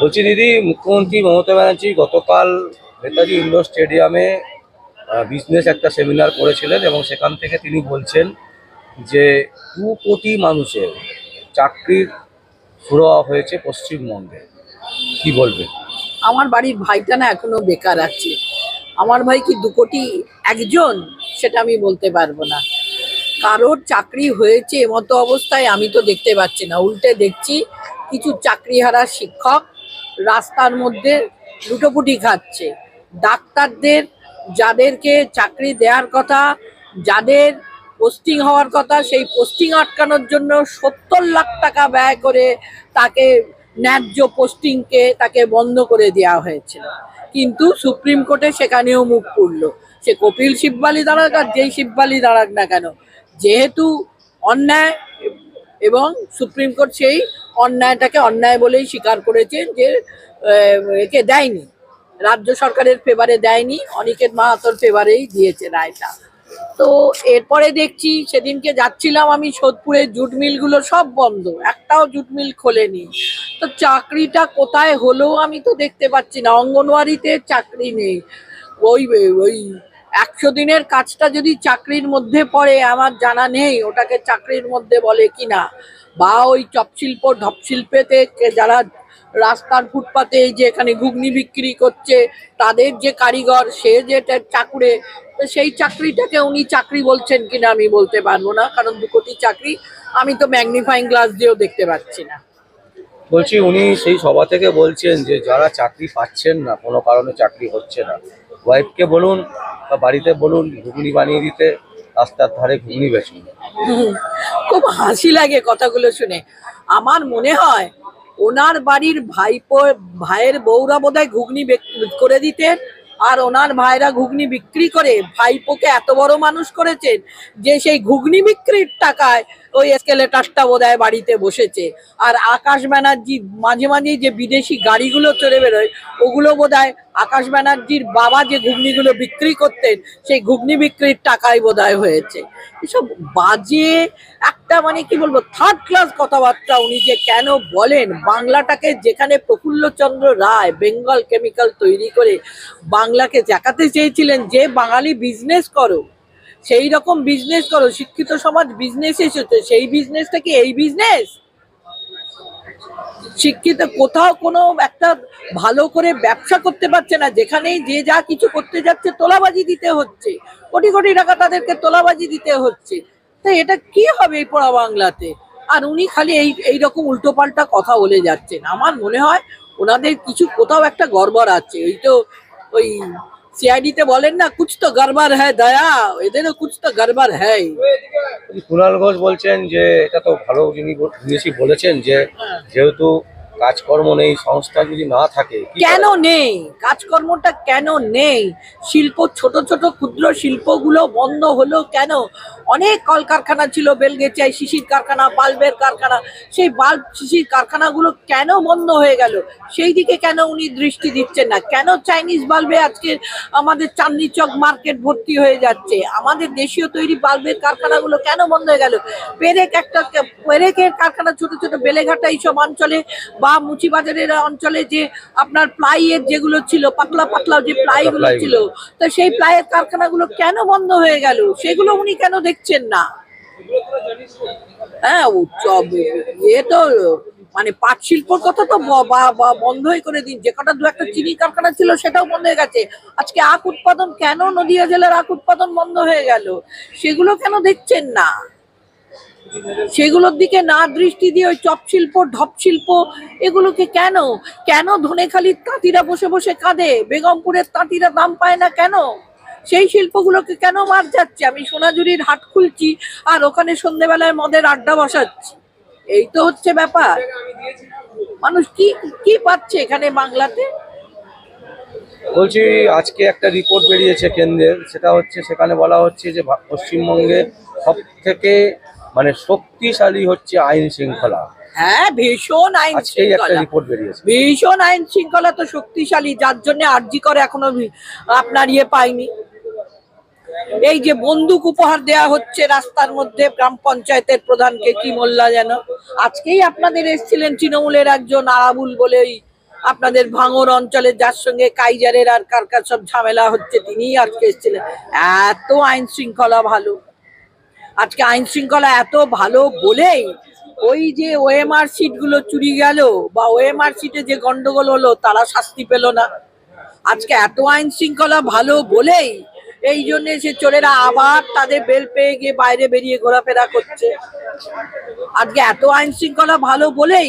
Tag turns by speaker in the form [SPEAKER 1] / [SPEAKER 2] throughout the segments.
[SPEAKER 1] বলছি দিদি, মুখ্যমন্ত্রী মমতা ব্যানার্জি গতকাল নেতাজি ইন্ডোর স্টেডিয়ামে বিজনেস একটা সেমিনার করেছিলেন এবং সেখান থেকে তিনি বলছেন যে দু কোটি মানুষের চাকরির সুরা হয়েছে পশ্চিমবঙ্গে। কি বলবে
[SPEAKER 2] আমার বাড়ির ভাইটা না এখনও বেকার আছে। আমার ভাই কি দু কোটি একজন? সেটা আমি বলতে পারব না। কারোর চাকরি হয়েছে এমতো অবস্থায় আমি তো দেখতে পাচ্ছি না। উল্টে দেখছি কিছু চাকরিহারা শিক্ষক রাস্তার মধ্যে লুটোপুটি খাচ্ছে। ডাক্তারদের, যাদেরকে চাকরি দেওয়ার কথা, যাদের পোস্টিং হওয়ার কথা, সেই পোস্টিং আটকানোর জন্য সত্তর লাখ টাকা ব্যয় করে তাকে ন্যায্য পোস্টিংকে তাকে বন্ধ করে দেওয়া হয়েছিল কিন্তু সুপ্রিম কোর্টে সেখানেও মুখ পুরল সে কপিল শিববালি দাঁড়াক আর যেই শিববালি দাঁড়াক না কেন, যেহেতু অন্যায় এবং সুপ্রিম কোর্ট সেই অন্যায়টাকে অন্যায় বলেই স্বীকার করেছেন যে একে দেয়নি। রাজ্য সরকারের ফেভারে দেয়নি, অনিকেত মাহাতোর ফেভারেই দিয়েছে রায়টা। তো এরপরে দেখছি, সেদিনকে যাচ্ছিলাম আমি সোদপুরের জুট মিলগুলো সব বন্ধ, একটাও জুট মিল খোলেনি। তো চাকরিটা কোথায় হলো আমি তো দেখতে পাচ্ছি না, অঙ্গনওয়াড়িতে চাকরি নেই। ওই ওই একশো দিনের কাজটা যদি চাকরির মধ্যে পড়ে, আমার জানা নেই ওটাকে চাকরির মধ্যে বলে কিনা। বা ওই চপশিল্প, ঢপশিল্পেতে কে- যারা রাস্তার ফুটপাতে যে এখানে ঘুগনি বিক্রি করছে, তাদের যে কারিগর, সে যে টা- চাকুরে, সেই চাকরিটাকে উনি চাকরি বলছেন কিনা আমি বলতে পারব না, কারণ দু কোটি চাকরি আমি তো ম্যাগনিফাইং গ্লাস দিয়েও দেখতে পাচ্ছি না।
[SPEAKER 1] বলছি উনি সেই সভা থেকে বলছেন যে যারা চাকরি পাচ্ছেন না, কোনো কারণে চাকরি হচ্ছে না, ওয়াইফকে বলুন বা বাড়িতে বলুন, ঘুগনি বানিয়ে দিতে, রাস্তার ধারে ঘুগনি বেচুন।
[SPEAKER 2] খুব হাসি লাগে কথাগুলো শুনে। আমার মনে হয়, ওনার বাড়ির ভাইপো, ভাইয়ের বউরা বোধহয় ঘুগনি করে দিতেন, আর ওনার ভাইরা ঘুগনি বিক্রি করে ভাইপোকে এত বড় মানুষ করেছেন যে সেই ঘুগনি বিক্রির টাকায় ওই স্কেলেটাসটা বোধহয় বাড়িতে বসেছে। আর আকাশ ব্যানার্জি মাঝে মাঝে যে বিদেশি গাড়িগুলো চলে বেরোয়, ওগুলো বোধহয় আকাশ ব্যানার্জির বাবা যে ঘুগনিগুলো বিক্রি করতেন, সেই ঘুগনি বিক্রির টাকায় বোধহয় হয়েছে। এসব বাজে একটা মানে কি বলব থার্ড ক্লাস কথাবার্তা উনি যে কেন বলেন? বাংলাটাকে যেখানে প্রফুল্লচন্দ্র রায় বেঙ্গল কেমিক্যাল তৈরি করে বাংলাকে দেখাতে চেয়েছিলেন যে বাঙালি বিজনেস করো সেই রকম বিজনেস করো, শিক্ষিত সমাজ বিজনেস এসেছে, সেই বিজনেসটা কি এই বিজনেস শিক্ষিত কোথাও কোনো একটা ভালো করে ব্যবসা করতে পারছে না, যেখানেই যে যা কিছু করতে যাচ্ছে তোলাবাজি দিতে হচ্ছে, কোটি কোটি টাকা তাদেরকে তোলাবাজি দিতে হচ্ছে। তাই এটা কি হবে এই পড়া বাংলাতে? আর উনি খালি এই এইরকম উল্টোপাল্টা কথা বলে যাচ্ছেন। আমার মনে হয় ওনাদের কিছু কোথাও একটা গড়বড় আছে, ওই তো ওই সিআইডিতে বলেন না কুছ তো গড়বড় হ্যাঁ দয়া। এদেরও কুছ তো গড়বড় হ্যাঁ
[SPEAKER 1] কুণাল ঘোষ বলছেন যে এটা তো ভালো যিনি বল- বলেছেন যে যেহেতু কাজকর্ম নেই, সংস্থা যদি না থাকে
[SPEAKER 2] কেন নেই? কাজকর্মটা কেন নেই? শিল্প, ছোট ছোট ক্ষুদ্র শিল্পগুলো বন্ধ হলো কেন? অনেক কলকারখানা ছিল বেলগেচাই শিশির কারখানা, বাল্বের কারখানা, সেই বাল্ব, শিশির কারখানাগুলো কেন বন্ধ হয়ে গেল? সেই দিকে কেন উনি দৃষ্টি দিচ্ছেন না? কেন চাইনিজ বাল্বে আজকে আমাদের চাঁদনি চক মার্কেট ভর্তি হয়ে যাচ্ছে? আমাদের দেশীয় তৈরি বাল্বের কারখানাগুলো কেন বন্ধ হয়ে গেল? পেরেক একটা, পেরেকের কারখানা ছোট ছোট, বেলেঘাটা এইসব অঞ্চলে বা মুচিবাজারের অঞ্চলে যে আপনার প্লাইয়ের যেগুলো ছিল পাতলা পাতলা যে প্লাইগুলো। ছিল তো সেই প্লাইয়ের কারখানাগুলো কেন বন্ধ হয়ে গেল? সেগুলো উনি কেন দেখছেন না? হ্যাঁ এ তো মানে পাট শিল্পর কথা তো ব- বা- বা বন্ধই করে দিন। যে কটা দু একটা চিনি কারখানা ছিল সেটাও বন্ধ হয়ে গেছে। আজকে আখ উৎপাদন কেন নদিয়া জেলার আখ উৎপাদন বন্ধ হয়ে গেল? সেগুলো কেন দেখছেন না? সেগুলোর দিকে না দৃষ্টি দিয়ে ওই চপ শিল্প, ঢপ শিল্প, এগুলোকে কেন? কেন ধনেখালির তাঁতিরা বসে বসে কাঁদে? বেগমপুরের তাঁতিরা দাম পায় না কেন? সেই শিল্পগুলোকে কেন মার যাচ্ছে? আমি সোনাঝুরির হাট খুলছি আর ওখানে সন্ধেবেলায় মদের আড্ডা বসাচ্ছি। এই তো হচ্ছে ব্যাপার। মানুষ কি কি পাচ্ছে এখানে বাংলাতে?
[SPEAKER 1] বলছি, আজকে একটা রিপোর্ট বেরিয়েছে কেন্দ্রের। সেটা হচ্ছে, সেখানে বলা হচ্ছে যে পশ্চিমবঙ্গে সব থেকে মানে শক্তিশালী হচ্ছে আইন শৃঙ্খলা।
[SPEAKER 2] হ্যাঁ ভীষণ আইন শৃঙ্খলা।
[SPEAKER 1] রিপোর্ট বেরিয়েছে।
[SPEAKER 2] ভীষণ আইন শৃঙ্খলা তো শক্তিশালী যার জন্য আর্জি করে এখনও আপনার ইয়ে পাইনি এই যে বন্দুক উপহার দেয়া হচ্ছে রাস্তার মধ্যে গ্রাম পঞ্চায়েতের প্রধানকে কি মোল্লা যেন। আজকেই আপনাদের এসেছিলেন তৃণমূলের একজন আরাবুল বলে ওই আপনাদের ভাঙর অঞ্চলে যার সঙ্গে কাইজারের আর কার কার সব ঝামেলা হচ্ছে তিনিই আজকে এসেছিলেন। এত আইন শৃঙ্খলা ভালো। আজকে আইন শৃঙ্খলা এত ভালো বলেই ওই যে ওএমআর সিটগুলো চুরি গেল বা ওএমআর সিটে যে গন্ডগোল হলো, তারা শাস্তি পেল না। আজকে এত আইন শৃঙ্খলা ভালো বলেই এই জন্য সে চোরেরা আবার তাদের বেল পেয়ে গিয়ে বাইরে বেরিয়ে ঘোরাফেরা করছে। আজকে এত আইন শৃঙ্খলা ভালো বলেই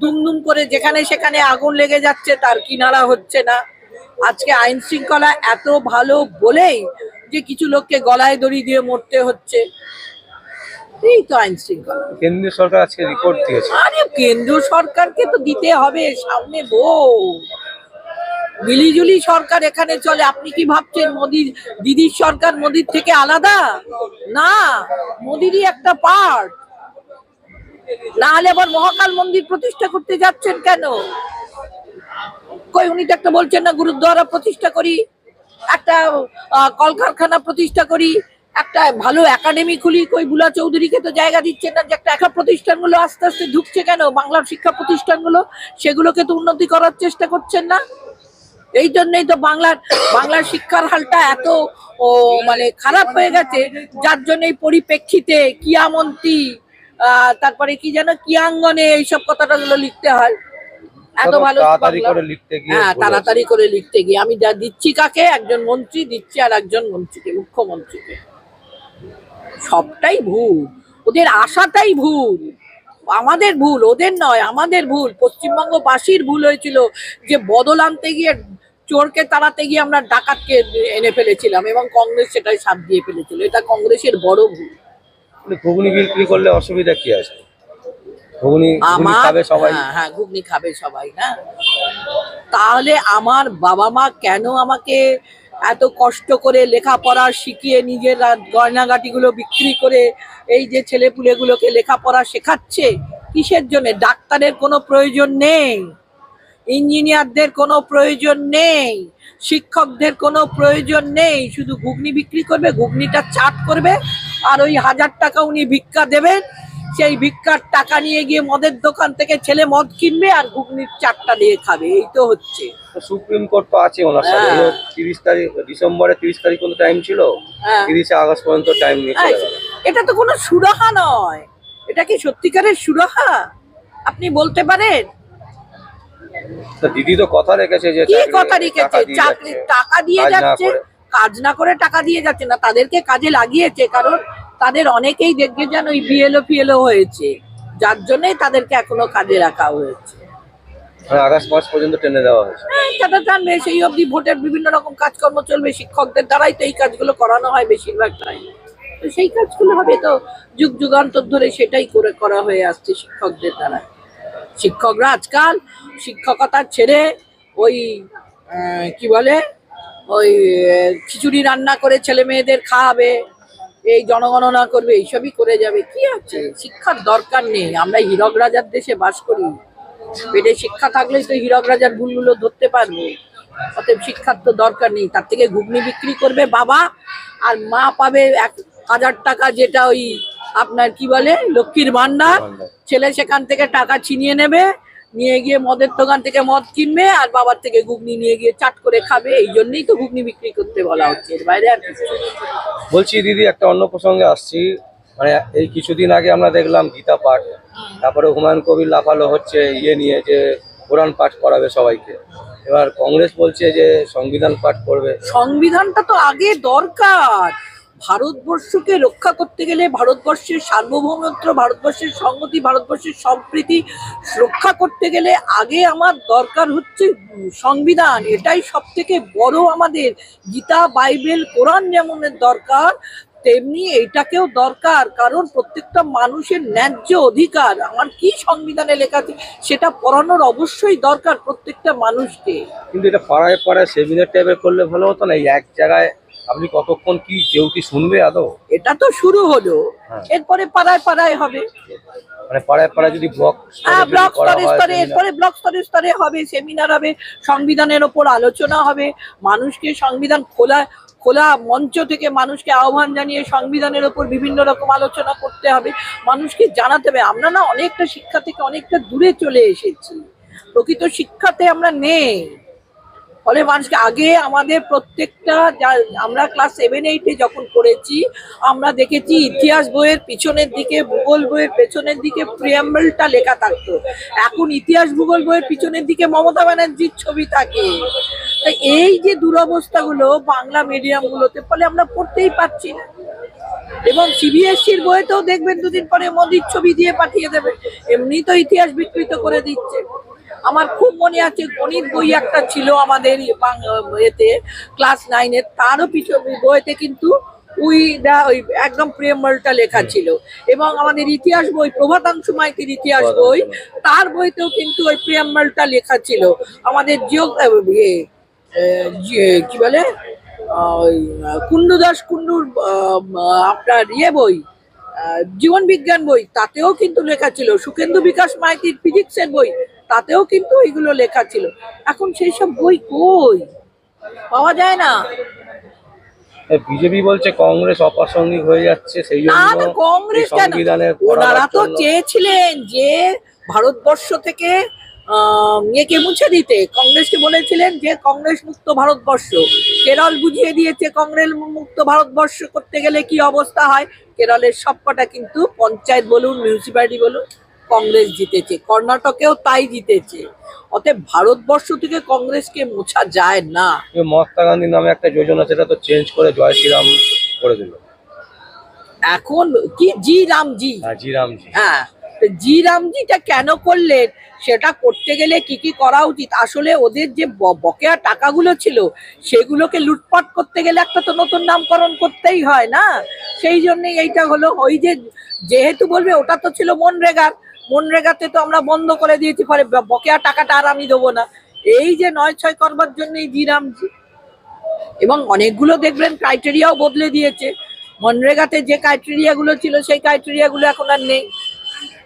[SPEAKER 2] দুমদুম করে যেখানে সেখানে আগুন লেগে যাচ্ছে, তার কিনারা হচ্ছে না। আজকে আইন শৃঙ্খলা এত ভালো বলেই যে কিছু লোককে গলায় দড়ি দিয়ে মরতে হচ্ছে। এই তো আইন শৃঙ্খলা।
[SPEAKER 1] কেন্দ্রীয় সরকার আজকে রিপোর্ট দিয়েছে।
[SPEAKER 2] আরে কেন্দ্র সরকারকে তো দিতে হবে সামনে ভোট মিলিজুলি সরকার এখানে চলে আপনি কি ভাবছেন মোদির দিদির সরকার মোদির থেকে আলাদা? না মোদিরই একটা পার্ট না হলে আবার মহাকাল মন্দির প্রতিষ্ঠা করতে যাচ্ছেন কেন? কই উনি তো একটা বলছেন না গুরুদ্বারা প্রতিষ্ঠা করি একটা কলকারখানা প্রতিষ্ঠা করি একটা ভালো একাডেমি খুলি কই বুলা চৌধুরীকে তো জায়গা দিচ্ছেন না যে একটা একটা প্রতিষ্ঠানগুলো আস্তে আস্তে ঢুকছে কেন? বাংলার শিক্ষা প্রতিষ্ঠানগুলো সেগুলোকে তো উন্নতি করার চেষ্টা করছেন না? এই জন্যই তো বাংলার বাংলার শিক্ষার হালটা এত ও মানে খারাপ হয়ে গেছে যার জন্য এই পরিপ্রেক্ষিতে কিয়ামন্ত্রী আহ, তারপরে কি যেন কিয়াঙ্গনে এইসব কথাটাগুলো লিখতে হয়। এত ভালো হ্যাঁ তাড়াতাড়ি করে লিখতে গিয়ে। আমি যা দিচ্ছি কাকে? একজন মন্ত্রী দিচ্ছি আর একজন মন্ত্রীকে মুখ্যমন্ত্রীকে। সবটাই ভুল। ওদের আশাটাই ভুল। আমাদের ভুল ওদের নয় আমাদের ভুল। পশ্চিমবঙ্গবাসীর ভুল হয়েছিল যে বদল আনতে গিয়ে চোরকে তাড়াতে গিয়ে আমরা ডাকাতকে এনে ফেলেছিলাম এবং কংগ্রেস সেটাই সাপ দিয়ে ফেলেছিল। এটা কংগ্রেসের বড় ভুল।
[SPEAKER 1] ঘুগনি বিক্রি করলে অসুবিধা কি আছে? ঘুগনি ঘুগনি খাবে সবাই?
[SPEAKER 2] হ্যাঁ হ্যাঁ ঘুগনি খাবে সবাই না? তাহলে আমার বাবা মা কেন আমাকে এত কষ্ট করে লেখাপড়া শিখিয়ে নিজের গয়নাগাটিগুলো বিক্রি করে এই যে ছেলেপুলেগুলোকে লেখাপড়া শেখাচ্ছে, কিসের জন্য? ডাক্তারের কোনো প্রয়োজন নেই, ইঞ্জিনিয়ারদের কোনো প্রয়োজন নেই, শিক্ষকদের কোনো প্রয়োজন নেই, শুধু ঘুগনি বিক্রি করবে, ঘুগনিটা চাট করবে, আর ওই হাজার টাকা উনি ভিক্ষা দেবেন সেই ভিক্ষার টাকা নিয়ে গিয়ে মদের দোকান থেকে ছেলে মদ কিনবে আর ঘুগনির চারটা দিয়ে খাবে এই তো হচ্ছে।
[SPEAKER 1] সুপ্রিম কোর্ট তো আছে ওনার সাথে।
[SPEAKER 2] হ্যাঁ।
[SPEAKER 1] তিরিশ তারিখ ডিসেম্বরে তিরিশ তারিখ কোনো টাইম ছিল?
[SPEAKER 2] হ্যাঁ।
[SPEAKER 1] তিরিশে আগস্ট পর্যন্ত টাইম নিয়ে
[SPEAKER 2] এটা তো কোনো সুরাহা নয়। এটা কি সত্যিকারের সুরাহা? আপনি বলতে পারেন?
[SPEAKER 1] দিদি তো কথা রেখেছে যে
[SPEAKER 2] কি কথা রেখেছে? চাকরি টাকা দিয়ে যাচ্ছে? কাজ না করে টাকা দিয়ে যাচ্ছে না। তাদেরকে কাজে লাগিয়েছে কারণ তাদের অনেকেই দেখবে যেন ওই বিএলও ফিএলও হয়েছে। যার জন্যই তাদেরকে এখনও কাজে রাখা হয়েছে।
[SPEAKER 1] আগস্ট মাস পর্যন্ত টেনে দেওয়া হয়েছে।
[SPEAKER 2] হ্যাঁ, সেটা জানবে সেই অবধি ভোটের বিভিন্ন রকম কাজকর্ম চলবে শিক্ষকদের দ্বারাই তো এই কাজগুলো করানো হয় বেশিরভাগ তো সেই কাজগুলো হবে তো যুগ যুগান্তর ধরে সেটাই করে করা হয়ে আসছে শিক্ষকদের দ্বারা। শিক্ষকরা আজকাল শিক্ষকতা ছেড়ে ওই কি বলে? ওই খিচুড়ি রান্না করে ছেলে মেয়েদের খাওয়াবে। এই জনগণনা করবে এইসবই করে যাবে। কি আছে? শিক্ষার দরকার নেই। আমরা হীরক রাজার দেশে বাস করি। পেটে শিক্ষা থাকলেই তো হীরক রাজার ভুলগুলো ধরতে পারব। অতএব শিক্ষার তো দরকার নেই। তার থেকে ঘুগনি বিক্রি করবে বাবা আর মা পাবে এক হাজার টাকা যেটা ওই আপনার কি বলে? লক্ষ্মীর ভান্ডার
[SPEAKER 1] ভান্ডার।
[SPEAKER 2] ছেলে সেখান থেকে টাকা ছিনিয়ে নেবে। নিয়ে গিয়ে মদের দোকান থেকে মদ কিনবে আর বাবার থেকে ঘুগনি নিয়ে গিয়ে চাট করে খাবে এই জন্যই তো ঘুগনি বিক্রি করতে বলা হচ্ছে এর বাইরে আর কিছু
[SPEAKER 1] বলছি দিদি একটা অন্য প্রসঙ্গে আসছি। মানে এই কিছুদিন আগে আমরা দেখলাম গীতা পাঠ তারপরে হুমায়ুন কবির লাফালো হচ্ছে ইয়ে নিয়ে যে কোরআন পাঠ করাবে সবাইকে। এবার কংগ্রেস বলছে যে সংবিধান পাঠ করবে।
[SPEAKER 2] সংবিধানটা তো আগে দরকার। ভারতবর্ষকে রক্ষা করতে গেলে ভারতবর্ষের সার্বভৌমত্ব, ভারতবর্ষের সংহতি, ভারতবর্ষের সম্প্রীতি রক্ষা করতে গেলে আগে আমার দরকার হচ্ছে সংবিধান। এটাই সব থেকে বড় আমাদের গীতা, বাইবেল, কোরআন যেমনের দরকার, তেমনি এইটাকেও দরকার। কারণ প্রত্যেকটা মানুষের ন্যায্য অধিকার। আমার কি সংবিধানে লেখা আছে সেটা পড়ানোর অবশ্যই দরকার প্রত্যেকটা মানুষকে।
[SPEAKER 1] কিন্তু এটা পাড়ায় পাড়ায় সেমিনার টাইপের করলে ভালো হতো না? এই এক জায়গায় আপনি কতক্ষণ কি কেউ কি শুনবে আদৌ?
[SPEAKER 2] এটা তো শুরু হলো।
[SPEAKER 1] হ্যাঁ।
[SPEAKER 2] এরপরে পাড়ায় পাড়ায় হবে।
[SPEAKER 1] মানে পাড়ায় পাড়ায় যদি ব্লক
[SPEAKER 2] হ্যাঁ ব্লক স্তরে স্তরে এরপরে ব্লক স্তরে স্তরে হবে সেমিনার হবে সংবিধানের ওপর আলোচনা হবে। মানুষকে সংবিধান খোলা খোলা মঞ্চ থেকে মানুষকে আহ্বান জানিয়ে সংবিধানের ওপর বিভিন্ন রকম আলোচনা করতে হবে। মানুষকে জানাতে হবে আমরা না অনেকটা শিক্ষা থেকে অনেকটা দূরে চলে এসেছি। প্রকৃত শিক্ষাতে আমরা নেই। ফলে মানুষকে আগে আমাদের প্রত্যেকটা যা- আমরা ক্লাস সেভেন এইটে যখন পড়েছি, আমরা দেখেছি ইতিহাস বইয়ের পিছনের দিকে, ভূগোল বইয়ের পেছনের দিকে প্রিয়াম্বলটা লেখা থাকতো। এখন ইতিহাস, ভূগোল বইয়ের পিছনের দিকে মমতা ব্যানার্জির ছবি থাকে। তাই এই যে দুরবস্থাগুলো বাংলা মিডিয়ামগুলোতে ফলে আমরা পড়তেই পারছি না। এবং সিবিএসসির বইতেও দেখবেন দুদিন পরে মোদির ছবি দিয়ে পাঠিয়ে দেবে। এমনি তো ইতিহাস বিকৃত করে দিচ্ছে। আমার খুব মনে আছে গণিত বই একটা ছিল আমাদের এতে ক্লাস নাইনের তারও পিছনে বইতে কিন্তু উই দা ওই একদম প্রেমলটা লেখা ছিল। এবং আমাদের ইতিহাস বই প্রভাতাংশু মাইতির ইতিহাস বই তার বইতেও কিন্তু ওই প্রেমলটা লেখা ছিল। আমাদের জিও ইয়ে, জি- কি বলে? ওই কুন্ডু দাস কুন্ডুর আপনার ইয়ে বই জীবন বিজ্ঞান বই তাতেও কিন্তু লেখা ছিল। সুকেন্দ্র বিকাশ মাইতির ফিজিক্সের বই তাতেও কিন্তু ওইগুলো লেখা ছিল। এখন সেই সব বই কই? পাওয়া যায় না।
[SPEAKER 1] বিজেপি বলছে কংগ্রেস অপ্রাসঙ্গিক হয়ে যাচ্ছে সেই জন্য
[SPEAKER 2] কংগ্রেস ওনারা তো চেয়েছিলেন যে ভারতবর্ষ থেকে ইয়েকে মুছে দিতে। কংগ্রেসকে বলেছিলেন যে কংগ্রেস মুক্ত ভারতবর্ষ। কেরল বুঝিয়ে দিয়েছে কংগ্রেস মুক্ত ভারতবর্ষ করতে গেলে কি অবস্থা হয়? কেরলের সবকটা কিন্তু পঞ্চায়েত বলুন মিউনিসিপ্যালিটি বলুন কংগ্রেস জিতেছে কর্ণাটকেও তাই জিতেছে। অতএব ভারতবর্ষ থেকে কংগ্রেসকে মোছা যায় না।
[SPEAKER 1] মহাত্মা গান্ধী নামে একটা যোজনা সেটা তো চেঞ্জ করে জয় শ্রীরাম করে দিল।
[SPEAKER 2] এখন কি জি রামজি?
[SPEAKER 1] হ্যাঁ জিরামজি
[SPEAKER 2] হ্যাঁ তো জি রামজিটা কেন করলেন? সেটা করতে গেলে কি কি করা উচিত? আসলে ওদের যে বকেয়া টাকাগুলো ছিল সেগুলোকে লুটপাট করতে গেলে একটা তো নতুন নামকরণ করতেই হয় না? সেই জন্যই এইটা হলো ওই যে যেহেতু বলবে ওটা তো ছিল মনরেগার। মনরেগাতে তো আমরা বন্ধ করে দিয়েছি ফলে বকেয়া টাকাটা আর আমি দেবো না। এই যে নয় ছয় করবার জন্যই জি রামজি। এবং অনেকগুলো দেখবেন ক্রাইটেরিয়াও বদলে দিয়েছে। মনরেগাতে যে ক্রাইটেরিয়া গুলো ছিল সেই ক্রাইটেরিয়া গুলো এখন আর নেই।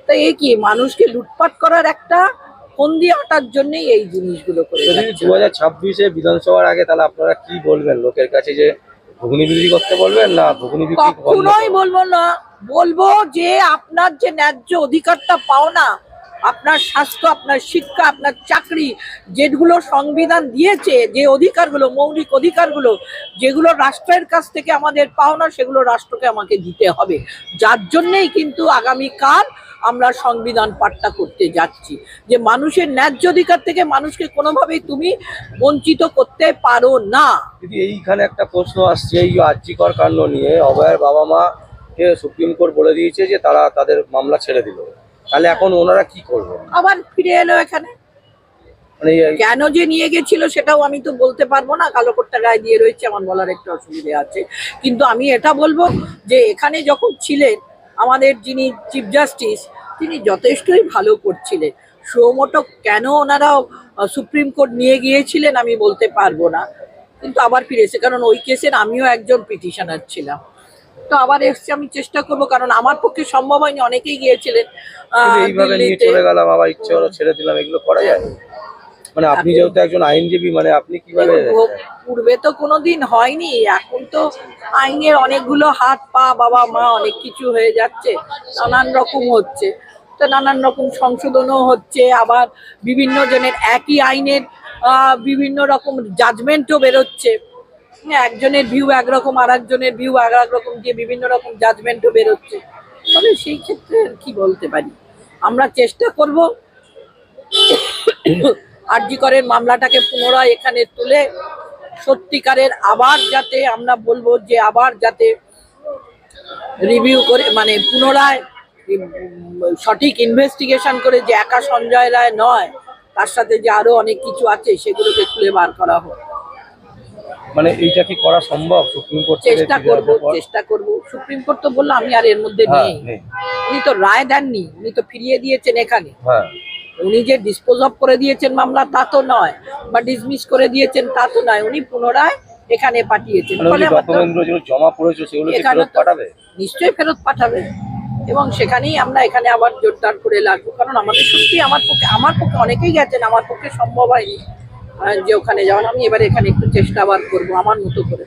[SPEAKER 2] তো এই কি মানুষকে লুটপাট করার একটা ফন্দি আটার জন্যই এই জিনিসগুলো করে
[SPEAKER 1] দু হাজার ছাব্বিশে বিধানসভার আগে তাহলে আপনারা কি বলবেন? লোকের কাছে যে ঘুগনি বিক্রি করতে বলবেন না ঘুগনি বিক্রি
[SPEAKER 2] কখনোই বলব না। বলব যে আপনার যে ন্যায্য অধিকারটা পাও না, আপনার স্বাস্থ্য, আপনার শিক্ষা, আপনার চাকরি, যেগুলো সংবিধান দিয়েছে, যে অধিকারগুলো, মৌলিক অধিকারগুলো, যেগুলো রাষ্ট্রের কাছ থেকে আমাদের পাওনা সেগুলো রাষ্ট্রকে আমাকে দিতে হবে। যার জন্যেই কিন্তু আগামীকাল আমরা সংবিধান পাঠটা করতে যাচ্ছি। যে মানুষের ন্যায্য অধিকার থেকে মানুষকে কোনোভাবেই তুমি বঞ্চিত করতে পারো না।
[SPEAKER 1] এইখানে একটা প্রশ্ন আসছে, এই আর্যিকর কাণ্ড নিয়ে, অভয়ের বাবা মা কে সুপ্রিম কোর্ট বলে দিয়েছে যে তারা তাদের মামলা ছেড়ে দিল। তাহলে এখন ওনারা কি করবেন?
[SPEAKER 2] আবার ফিরে এলো এখানে।
[SPEAKER 1] মানে
[SPEAKER 2] কেন যে নিয়ে গেছিল সেটাও আমি তো বলতে পারব না। কালো কোটটা গায়ে দিয়ে রয়েছে আমার বলার একটু অসুবিধে আছে। কিন্তু আমি এটা বলব যে এখানে যখন ছিলেন আমাদের যিনি চিফ জাস্টিস তিনি যথেষ্টই ভালো করছিলেন। সুমোটো কেন ওনারা সুপ্রিম কোর্ট নিয়ে গিয়েছিলেন আমি বলতে পারব না। কিন্তু আবার ফিরে এসে কারণ ওই কেসের আমিও একজন পিটিশনার ছিলাম। তো আবার এসছে আমি চেষ্টা করব কারণ আমার পক্ষে সম্ভব হয়নি অনেকেই গিয়েছিলেন আহ,
[SPEAKER 1] এইভাবে নিয়ে চলে গেলাম আবার ইচ্ছে হলো ছেড়ে দিলাম এগুলো করা যায়? মানে আপনি
[SPEAKER 2] এখন-
[SPEAKER 1] যেহেতু একজন আইনজীবী মানে আপনি কীভাবে
[SPEAKER 2] পূর্বে তো কোনোদিন হয়নি এখন তো আইনের অনেকগুলো হাত পা বাবা মা অনেক কিছু হয়ে যাচ্ছে নানান রকম হচ্ছে। তো নানান রকম সংশোধনও হচ্ছে আবার বিভিন্ন জনের একই আইনের আহ, বিভিন্ন রকম জাজমেন্টও বেরোচ্ছে। একজনের ভিউ একরকম আর একজনের ভিউ আর এক রকম দিয়ে বিভিন্ন রকম জাজমেন্টও বেরোচ্ছে। তবে সেই ক্ষেত্রে কি বলতে পারি? আমরা চেষ্টা করব আরজিকরের মামলাটাকে পুনরায় এখানে তুলে সত্যিকারের আবার যাতে আমরা বলব যে আবার যাতে রিভিউ করে মানে পুনরায় সঠিক ইনভেস্টিগেশন করে যে একা সঞ্জয় রায় নয়, তার সাথে যে আরও অনেক কিছু আছে, সেগুলোকে খুলে বার করা হোক।
[SPEAKER 1] মানে এইটা কি করা সম্ভব? সুপ্রিম কোর্ট
[SPEAKER 2] চেষ্টা করব চেষ্টা করব। সুপ্রিম কোর্ট তো বলল আমি আর এর মধ্যে
[SPEAKER 1] হ্যাঁ,
[SPEAKER 2] নেই। উনি তো রায় দেননি উনি তো ফিরিয়ে দিয়েছেন এখানে।
[SPEAKER 1] হ্যাঁ।
[SPEAKER 2] উনি যে ডিসপোজ অফ করে দিয়েছেন মামলা তা তো নয় বা ডিসমিস করে দিয়েছেন তা তো নয়। উনি পুনরায় এখানে পাঠিয়েছেন।
[SPEAKER 1] মানে জমা পড়েছে সেগুলো ফেরত পাঠাবে?
[SPEAKER 2] নিশ্চয়ই ফেরত পাঠাবে। এবং সেখানেই আমরা এখানে আবার জোরদার করে লাগবো কারণ আমাদের সত্যি আমার পক্ষে আমার পক্ষে অনেকেই গেছেন আমার পক্ষে সম্ভব হয়নি। যে ওখানে যাওয়ার আমি এবার এখানে একটু চেষ্টা আবার করব আমার মতো করে।